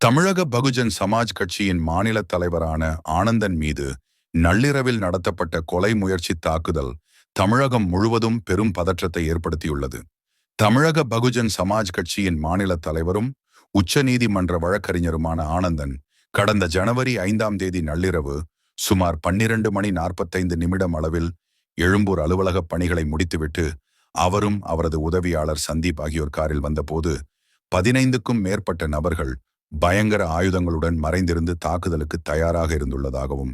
தமிழக பகுஜன் சமாஜ் கட்சியின் மாநில தலைவரான ஆனந்தன் மீது நள்ளிரவில் நடத்தப்பட்ட கொலை முயற்சி தாக்குதல் தமிழகம் முழுவதும் பெரும் பதற்றத்தை ஏற்படுத்தியுள்ளது. தமிழக பகுஜன் சமாஜ் கட்சியின் மாநில தலைவரும் உச்சநீதிமன்ற வழக்கறிஞருமான ஆனந்தன் கடந்த ஜனவரி ஐந்தாம் தேதி நள்ளிரவு சுமார் பன்னிரண்டு மணி நாற்பத்தைந்து நிமிடம் அளவில் எழும்பூர் அலுவலக பணிகளை முடித்துவிட்டு அவரும் அவரது உதவியாளர் சந்தீப் ஆகியோர் காரில் வந்தபோது பதினைந்துக்கும் மேற்பட்ட நபர்கள் பயங்கர ஆயுதங்களுடன் மறைந்திருந்து தாக்குதலுக்கு தயாராக இருந்துள்ளதாகவும்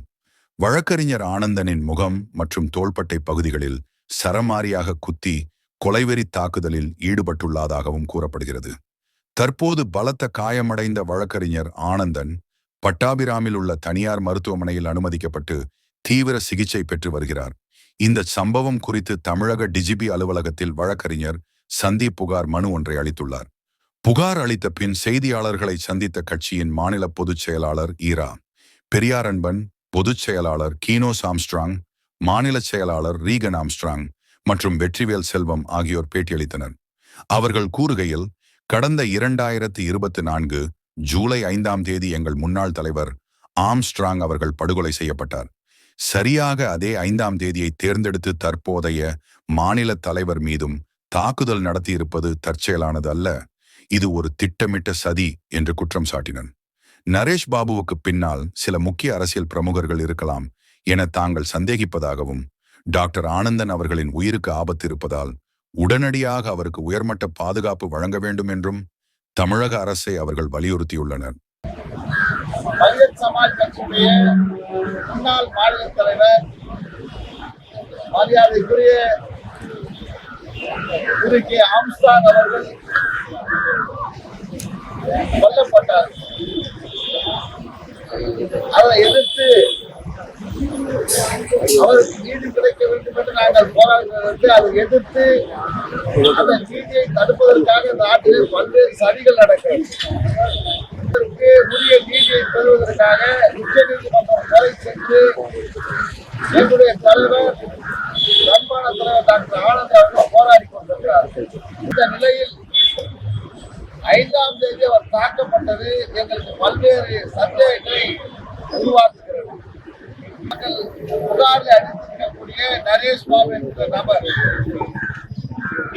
வழக்கறிஞர் ஆனந்தனின் முகம் மற்றும் தோள்பட்டை பகுதிகளில் சரமாரியாக குத்தி கொலைவெறி தாக்குதலில் ஈடுபட்டுள்ளதாகவும் கூறப்படுகிறது. தற்போது பலத்த காயமடைந்த வழக்கறிஞர் ஆனந்தன் பட்டாபிராமில் உள்ள தனியார் மருத்துவமனையில் அனுமதிக்கப்பட்டு தீவிர சிகிச்சை பெற்று வருகிறார். இந்த சம்பவம் குறித்து தமிழக டிஜிபி அலுவலகத்தில் வழக்கறிஞர் சந்தீப் புகார் மனு ஒன்றை அளித்துள்ளார். புகார் அளித்த பின் செய்தியாளர்களை சந்தித்த கட்சியின் மாநில பொதுச் செயலாளர் ஈரா பெரியார் அன்பன் பொதுச் செயலாளர் கீனோ சாம்ஸ்ட்ராங் மாநில செயலாளர் ரீகன் ஆம்ஸ்ட்ராங் மற்றும் வெற்றிவேல் செல்வம் ஆகியோர் பேட்டியளித்தனர். அவர்கள் கூறுகையில் கடந்த இரண்டாயிரத்து இருபத்தி நான்கு ஜூலை ஐந்தாம் தேதி எங்கள் முன்னாள் தலைவர் ஆம்ஸ்ட்ராங் அவர்கள் படுகொலை செய்யப்பட்டார். சரியாக அதே ஐந்தாம் தேதியை தேர்ந்தெடுத்து தற்போதைய மாநில தலைவர் மீதும் தாக்குதல் நடத்தியிருப்பது தற்செயலானது அல்ல. இது ஒரு திட்டமிட்ட சதி என்று குற்றம் சாட்டினர் நரேஷ் பாபுவுக்கு பின்னால் சில முக்கிய அரசியல் பிரமுகர்கள் இருக்கலாம் என தாங்கள் சந்தேகிப்பதாகவும் டாக்டர் ஆனந்தன் அவர்களின் உயிருக்கு ஆபத்து இருப்பதால் உடனடியாக அவருக்கு உயர்மட்ட பாதுகாப்பு வழங்க வேண்டும் என்றும் தமிழக அரசை அவர்கள் வலியுறுத்தியுள்ளனர். சமாஜ் கட்சியுடைய முன்னாள் மாநில தலைவர் மரியாதைக்குரிய திரு கே ஆம்ஸ்டாங் அவர்கள் கொல்லப்பட்டார். அதை எதிர்த்து அவருக்கு நீதி கிடைக்க வேண்டும் என்று நாங்கள் போராடுகிறது அதை எதிர்த்து அந்த நீதியை தடுப்பதற்காக இந்த நாட்டிலே பல்வேறு சதிகள் நடக்கிறது இதற்கு உரிய நீதியை பெறுவதற்காக உச்ச நீதிமன்றம் வரை சென்று எங்களுடைய தலைவர் மாகாண தலைவர் டாக்டர் ஆனந்த் அவர்கள் போராடி கொண்டிருக்கிறார் இந்த நிலையில் ஐந்தாம் தேதி அவர் தாக்கப்பட்டது எங்களுக்கு பல்வேறு சந்தேகங்களை உருவாக்குகிறது. மக்கள் புகாரில் அளித்திருக்கக்கூடிய நரேஷ் பாபு என்கிற நபர்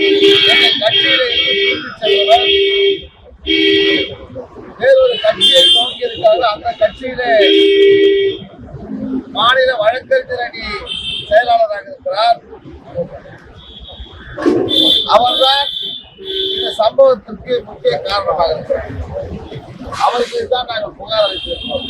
எங்கள் கட்சியில இருந்து வேறொரு கட்சியை துவங்கி அந்த கட்சியில மாநில வழக்கறிஞர் அணி செயலாளராக இருக்கிறார். அவர்தான் இந்த சம்பவத்திற்கு முக்கிய காரணமாக அவர்களுக்கு தான் நாங்கள் புகார் அளித்திருக்கிறோம்.